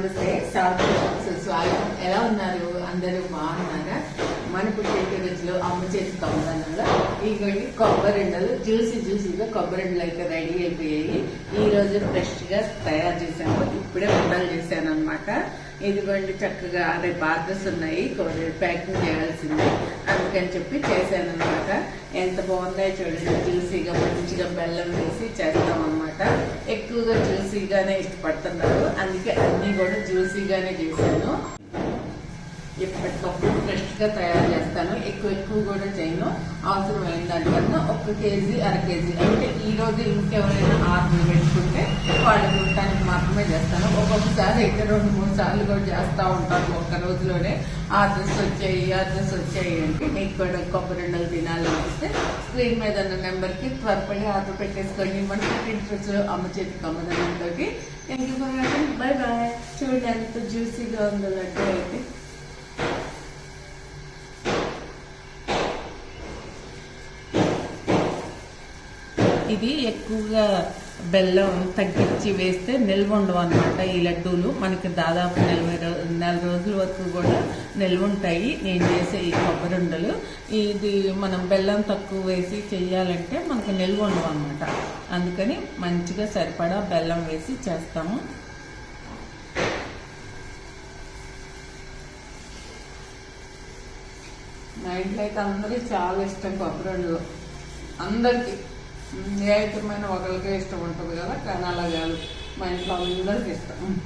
నమస్తే. స్వాగతం. ఎలా ఉన్నారు? అందరూ బాగున్నారా? మన పుట్టేటి రుచులు అమ్మ చేతి కమ్మదనంలో ఇటువంటి కొబ్బరిండలు జ్యూసీ జ్యూసీగా కొబ్బరిండలు అయితే రెడీ అయిపోయాయి. ఈ రోజు ఫ్రెష్గా తయారు చేశాను. ఇప్పుడే ఉండలు చేశాను అనమాట ఇదిగోండి చక్కగా రేపు ఆర్డర్స్ ఉన్నాయి ప్యాకింగ్ చేయాల్సింది. అందుకని చెప్పి చేశాను అనమాట ఎంత బాగుందో చూడండి జ్యూసీగా మంచిగా బెల్లం వేసి చేస్తాం ఎక్కువగా జ్యూసీగానే ఇష్టపడుతున్నారు. అందుకే అన్నీ కూడా జ్యూసీగానే చేశాను. ఎప్పటికప్పుడు ఫ్రెష్గా తయారు చేస్తాను. ఎక్కువ ఎక్కువ కూడా చేయను. అవసరమైన దానికన్నా ఒక కేజీ అర కేజీ. అంటే ఈరోజు ఇంకెవరైనా ఆర్డర్ పెట్టుకుంటే వాళ్ళు మాత్రమే చేస్తాను. ఒక్కొక్కసారి అయితే రెండు మూడు సార్లు కూడా చేస్తూ ఉంటాను ఒక్క రోజులోనే. ఆర్డర్స్ వచ్చాయి ఆర్డర్స్ వచ్చాయి అంటే మీకు కూడా కొబ్బరి రెండలు తినాలనిపిస్తే స్క్రీన్ మీద ఉన్న నెంబర్కి త్వరపడి ఆర్డర్ పెట్టేసుకోండి. మన ఇంట్రెస్ట్లో అమ్మ చేతి కమ్మదండంలోకి thank you for bye boy చూడండి ఎంత జ్యూసీగా ఉందో లడ్డు అయితే. ఇది ఎక్కువగా బెల్లం తగ్గించి వేస్తే నిల్వ ఉండవు అనమాట ఈ లడ్డూలు. మనకి దాదాపు నలభై రోజు నెల రోజుల వరకు కూడా నిల్వ ఉంటాయి నేను చేసే ఈ కొబ్బరి ఉండలు. ఇది మనం బెల్లం తక్కువ వేసి చేయాలంటే మనకి నిల్వ ఉండవు అనమాట అందుకని మంచిగా సరిపడా బెల్లం వేసి చేస్తాము. మా ఇంట్లో అయితే అందరికీ చాలా ఇష్టం కొబ్బరి ఉండలు. అందరికీ. ఏ ఒకరికే ఇష్టం ఉంటుంది కదా కానీ అలా కాదు. మా ఇంట్లో అందరికీ ఇష్టం.